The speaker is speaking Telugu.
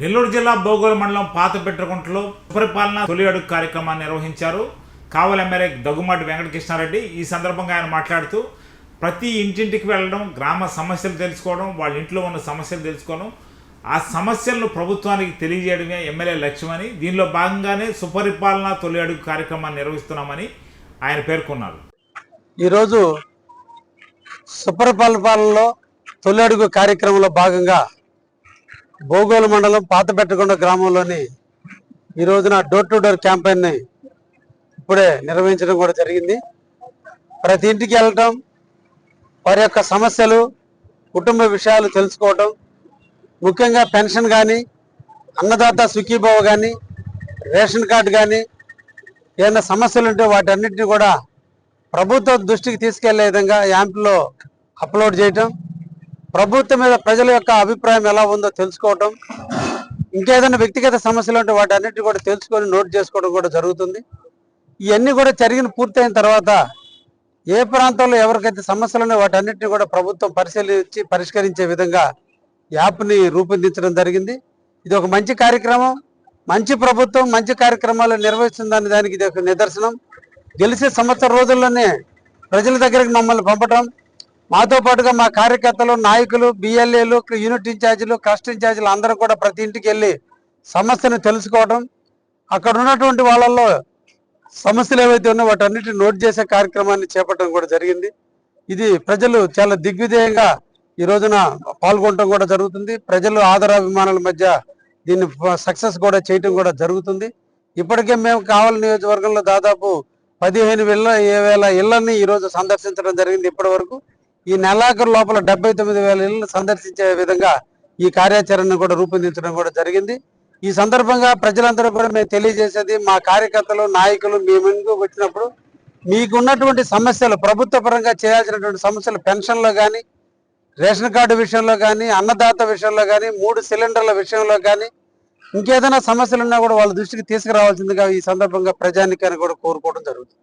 నెల్లూరు జిల్లా బోగోలు మండలం పాతపెట్రకుంటలో సుపరిపాలన తొలి అడుగు కార్యక్రమాన్ని నిర్వహించారు. కావలి ఎమ్మెల్యే దగ్గుమాటి వెంకటకృష్ణారెడ్డి ఈ సందర్భంగా ఆయన మాట్లాడుతూ ప్రతి ఇంటింటికి వెళ్ళడం గ్రామ సమస్యలు తెలుసుకోవడం వాళ్ళ ఇంట్లో ఉన్న సమస్యలు తెలుసుకోవడం ఆ సమస్యలను ప్రభుత్వానికి తెలియజేయడమే ఎమ్మెల్యే లక్ష్యమని దీనిలో భాగంగానే సుపరిపాలన తొలి అడుగు కార్యక్రమాన్ని నిర్వహిస్తున్నామని ఆయన పేర్కొన్నారు. ఈరోజు సుపరిపాలనలో తొలి అడుగు కార్యక్రమంలో భాగంగా భోగోలు మండలం పాతపెట్టకొండ గ్రామంలోని ఈ రోజున డోర్ టు డోర్ క్యాంపెయిన్ని ఇప్పుడే నిర్వహించడం కూడా జరిగింది. ప్రతి ఇంటికి వెళ్ళటం వారి యొక్క సమస్యలు కుటుంబ విషయాలు తెలుసుకోవటం ముఖ్యంగా పెన్షన్ కానీ అన్నదాత సుఖీభావ కానీ రేషన్ కార్డు కానీ ఏమైనా సమస్యలు ఉంటే వాటన్నిటిని కూడా ప్రభుత్వం దృష్టికి తీసుకెళ్ళే విధంగా యాంప్లో అప్లోడ్ చేయటం ప్రభుత్వం మీద ప్రజల యొక్క అభిప్రాయం ఎలా ఉందో తెలుసుకోవటం ఇంకేదైనా వ్యక్తిగత సమస్యలు ఉంటే వాటన్నిటిని కూడా తెలుసుకొని నోట్ చేసుకోవడం కూడా జరుగుతుంది. ఇవన్నీ కూడా జరిగిన పూర్తయిన తర్వాత ఏ ప్రాంతంలో ఎవరికైతే సమస్యలు ఉన్నాయో వాటన్నిటిని కూడా ప్రభుత్వం పరిశీలించి పరిష్కరించే విధంగా యాప్ని రూపొందించడం జరిగింది. ఇది ఒక మంచి కార్యక్రమం మంచి ప్రభుత్వం మంచి కార్యక్రమాలు నిర్వహిస్తుందని దానికి ఇది ఒక నిదర్శనం. గెలిచే సంవత్సర రోజుల్లోనే ప్రజల దగ్గరికి మమ్మల్ని పంపడం మాతో పాటుగా మా కార్యకర్తలు నాయకులు బిఎల్ఏలు యూనిట్ ఇన్ఛార్జీలు క్లస్టర్ ఇన్ఛార్జీలు అందరూ కూడా ప్రతి ఇంటికి వెళ్ళి సమస్యను తెలుసుకోవడం అక్కడ ఉన్నటువంటి వాళ్ళల్లో సమస్యలు ఏవైతే ఉన్నాయో వాటన్నిటిని నోట్ చేసే కార్యక్రమాన్ని చేపట్టడం కూడా జరిగింది. ఇది ప్రజలు చాలా దిగ్విజయంగా ఈ రోజున పాల్గొనడం కూడా జరుగుతుంది. ప్రజలు ఆదరాభిమానుల మధ్య దీన్ని సక్సెస్ కూడా చేయటం కూడా జరుగుతుంది. ఇప్పటికే మేము కావాలి నియోజకవర్గంలో దాదాపు పదిహేను వేల వేల ఇళ్ళని ఈరోజు సందర్శించడం జరిగింది ఇప్పటి వరకు ఈ నెలాఖరు లోపల డెబ్బై తొమ్మిది వేల ఇళ్ళను సందర్శించే విధంగా ఈ కార్యాచరణను కూడా రూపొందించడం కూడా జరిగింది. ఈ సందర్భంగా ప్రజలందరూ కూడా మేము తెలియజేసేది మా కార్యకర్తలు నాయకులు మీ ముందుకు వచ్చినప్పుడు మీకున్నటువంటి సమస్యలు ప్రభుత్వ పరంగా చేయాల్సినటువంటి సమస్యలు పెన్షన్లో కానీ రేషన్ కార్డు విషయంలో కానీ అన్నదాత విషయంలో కానీ మూడు సిలిండర్ల విషయంలో కానీ ఇంకేదైనా సమస్యలు ఉన్నా కూడా వాళ్ళ దృష్టికి తీసుకురావాల్సిందిగా ఈ సందర్భంగా ప్రజానికాన్ని కూడా కోరుకోవడం జరుగుతుంది.